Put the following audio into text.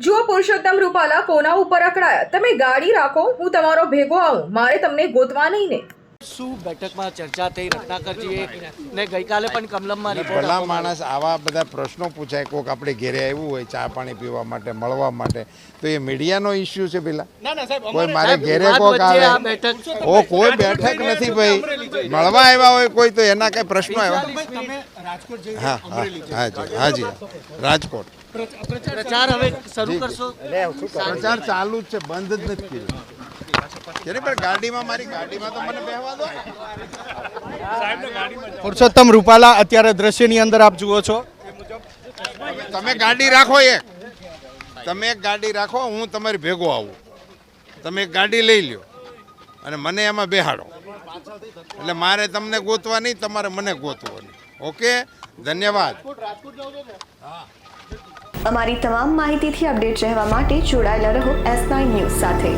જુઓ પુરુષોત્તમ રૂપાલા કોના ઉપર અકળાયા? તમે ગાડી રાખો, હું તમારો ભેગો આવું. મારે તમને ગોતવા નહીં ને. શું બેઠકમાં ચર્ચા થઈ રત્નાકરજીએ ને ગઈકાલે પણ કમલમમાં રિપોર્ટ ભલા માણસ આવા બધા પ્રશ્નો પૂછાય કોક આપણે ઘેરે આવ્યું હોય ચા પાણી પીવા માટે મળવા માટે તો એ મીડિયાનો ઇસ્યુ છે પેલા કોઈ મારે ઘેરે કોક આવે? ઓ કોઈ બેઠક નથી ભાઈ. મળવા આવ્યા હોય કોઈ તો એના કઈ પ્રશ્નો આવ્યા. હા હા હાજી હાજી રાજકોટ. પ્રચાર હવે શરૂ કરશો? પ્રચાર ચાલુ જ છે બંધ જ નથી પુરુષોત્તમ રૂપાલા અત્યારે દ્રશ્યની અંદર આપ જુઓ છો. તમે ગાડી રાખો એક તમે એક ગાડી રાખો હું તમારી ભેગો આવું. તમે એક ગાડી લઈ લ્યો અને મને એમાં બેહાડો. એટલે મારે તમને ગોતવા નહીં તમારે મને ગોતવો ઓકે? ધન્યવાદ. અમારી તમામ માહિતીથી અપડેટ રહેવા માટે જોડાયેલા રહો એસ નાઇન ન્યૂઝ સાથે.